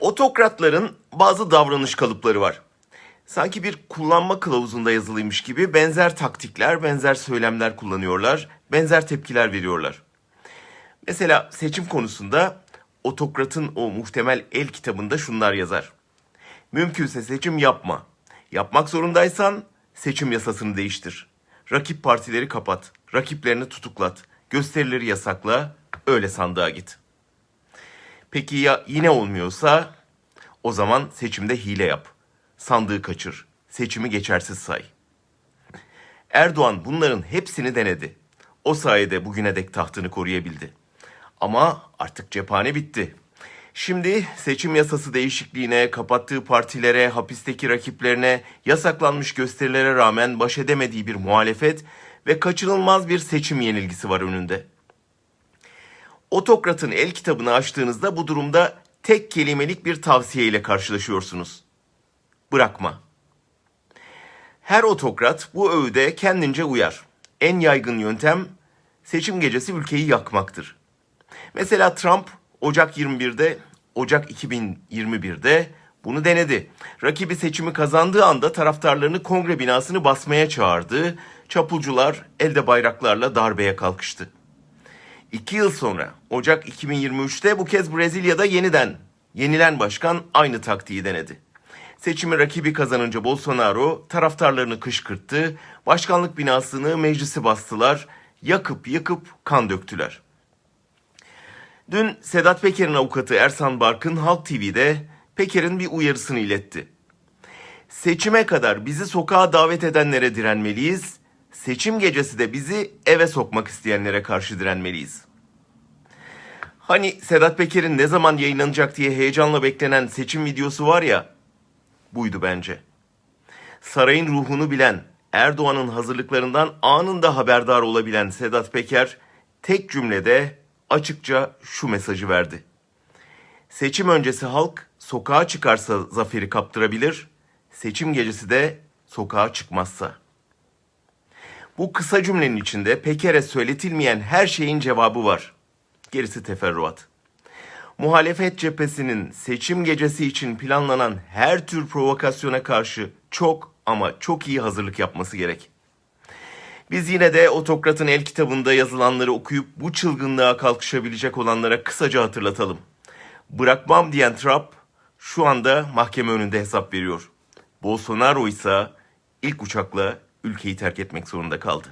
Otokratların bazı davranış kalıpları var. Sanki bir kullanma kılavuzunda yazılıymış gibi benzer taktikler, benzer söylemler kullanıyorlar, benzer tepkiler veriyorlar. Mesela seçim konusunda otokratın o muhtemel el kitabında şunlar yazar. Mümkünse seçim yapma. Yapmak zorundaysan seçim yasasını değiştir. Rakip partileri kapat, rakiplerini tutuklat, gösterileri yasakla, öyle sandığa git. Peki ya yine olmuyorsa o zaman seçimde hile yap. Sandığı kaçır. Seçimi geçersiz say. Erdoğan bunların hepsini denedi. O sayede bugüne dek tahtını koruyabildi. Ama artık cephane bitti. Şimdi seçim yasası değişikliğine, kapattığı partilere, hapisteki rakiplerine, yasaklanmış gösterilere rağmen baş edemediği bir muhalefet ve kaçınılmaz bir seçim yenilgisi var önünde. Otokrat'ın el kitabını açtığınızda bu durumda tek kelimelik bir tavsiye ile karşılaşıyorsunuz. Bırakma. Her otokrat bu öğüde kendince uyar. En yaygın yöntem seçim gecesi ülkeyi yakmaktır. Mesela Trump Ocak 21'de, Ocak 2021'de bunu denedi. Rakibi seçimi kazandığı anda taraftarlarını kongre binasını basmaya çağırdı. Çapulcular elde bayraklarla darbeye kalkıştı. İki yıl sonra Ocak 2023'te bu kez Brezilya'da yeniden yenilen başkan aynı taktiği denedi. Seçimi rakibi kazanınca Bolsonaro taraftarlarını kışkırttı, başkanlık binasını meclisi bastılar, yakıp yıkıp kan döktüler. Dün Sedat Peker'in avukatı Ersan Barkın Halk TV'de Peker'in bir uyarısını iletti. Seçime kadar bizi sokağa davet edenlere direnmeliyiz. Seçim gecesi de bizi eve sokmak isteyenlere karşı direnmeliyiz. Hani Sedat Peker'in ne zaman yayınlanacak diye heyecanla beklenen seçim videosu var ya, buydu bence. Sarayın ruhunu bilen, Erdoğan'ın hazırlıklarından anında haberdar olabilen Sedat Peker tek cümlede açıkça şu mesajı verdi. Seçim öncesi halk sokağa çıkarsa zaferi kaptırabilir, seçim gecesi de sokağa çıkmazsa. Bu kısa cümlenin içinde Peker'e söyletilmeyen her şeyin cevabı var. Gerisi teferruat. Muhalefet cephesinin seçim gecesi için planlanan her tür provokasyona karşı çok ama çok iyi hazırlık yapması gerek. Biz yine de otokratın el kitabında yazılanları okuyup bu çılgınlığa kalkışabilecek olanlara kısaca hatırlatalım. Bırakmam diyen Trump şu anda mahkeme önünde hesap veriyor. Bolsonaro ise ilk uçakla ülkeyi terk etmek zorunda kaldı.